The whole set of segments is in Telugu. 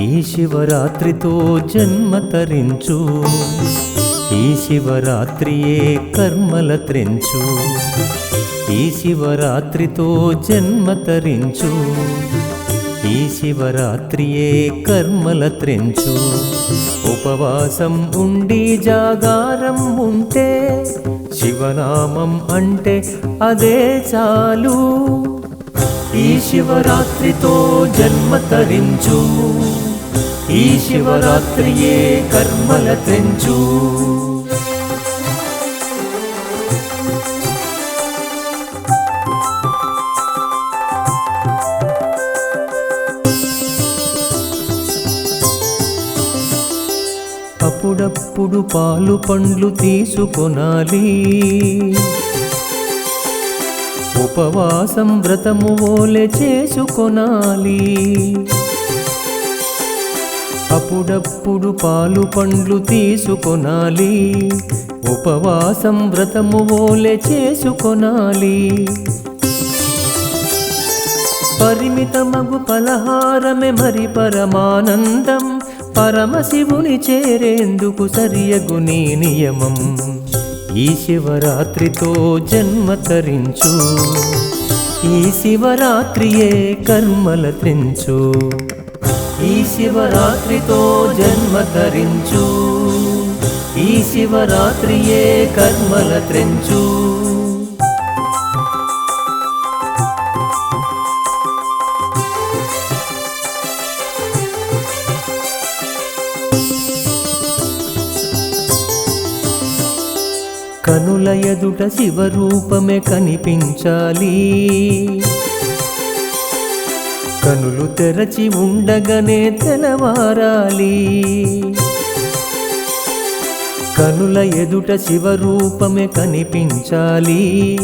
ఈ శివరాత్రితో జన్మ తరించు. ఈ శివరాత్రియే కర్మల త్రించు. ఈ శివరాత్రితో జన్మ తరించు. ఈ శివరాత్రియే కర్మల త్రించు. ఉపవాసం ఉండి జాగారం ఉంటే శివనామం అంటే అదే చాలు. ఈ శివరాత్రితో జన్మ తరించు. ఈ శివరాత్రియే కర్మల తెంచు. అప్పుడప్పుడు పాలు పండ్లు తీసుకొనాలి. ఉపవాసం వ్రతము ఓలె చేసుకొనాలి. అప్పుడప్పుడు పాలు పండ్లు తీసుకొనాలి. ఉపవాసం వ్రతము ఓలె చేసుకొనాలి. పరిమితమగు పలహారమే మరి పరమానందం. పరమశివుని చేరేందుకు సరియగు నీ నియమం. ఈ శివరాత్రితో జన్మ తరించు. ఈ శివరాత్రియే కర్మల తెంచు. ఈ శివరాత్రితో జన్మ ధరించు. ఈ శివరాత్రియే కర్మల త్రెంచు. కనుల ఎదుట శివరూపమే కనిపించాలి. కనులు తెరచి ఉండగానే తెలవారాలి కనుల ఎదుట శివరూపమే కనిపించాలి.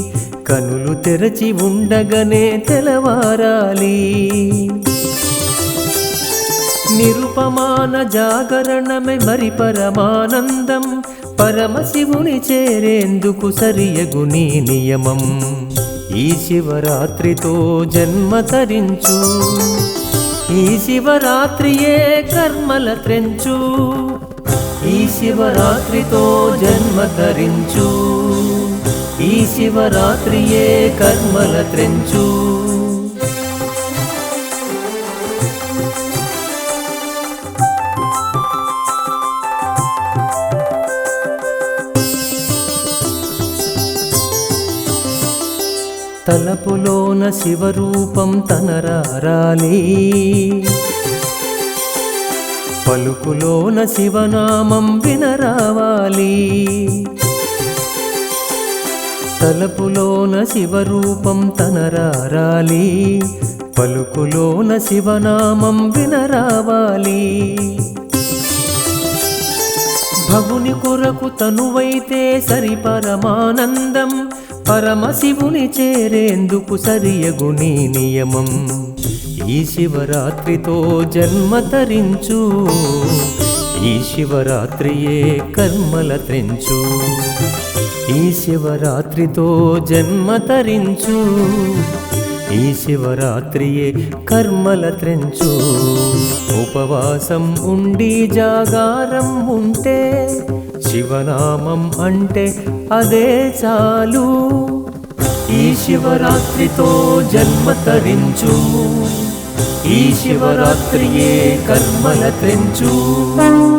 కనులు తెరచి ఉండగానే తెలవారాలి నిరుపమాన జాగరణమే మరి పరమానందం. పరమశివుని చేరేందుకు సరియగు నీ నియమం. ఈ శివరాత్రితో జన్మ తరించు. ఈ శివరాత్రియే కర్మల త్రెంచు. ఈ శివరాత్రితో జన్మ తరించు. ఈ శివరాత్రియే కర్మల త్రెంచు. తలపులోన శివరూపం తనరారాలి పలుకులోన శివనామం వినరావాలి. తలపులోన శివరూపం తనరారాలి పలుకులోన శివనామం వినరావాలి. భగుని కొరకు తనువైతే సరి పరమానందం. పరమశివుని చేరేందుకు సరియగు నీ నియమం. ఈ శివరాత్రితో జన్మ తరించు. ఈ శివరాత్రియే కర్మల త్రెంచు. ఈ శివరాత్రితో జన్మ తరించు. ఈ శివరాత్రియే కర్మల త్రెంచు. ఉపవాసం ఉండి జాగారం ఉంటే శివనామం అంటే అదే చాలు. ఈ శివరాత్రితో జన్మ తరించు. ఈ శివరాత్రియే కర్మల తెంచు.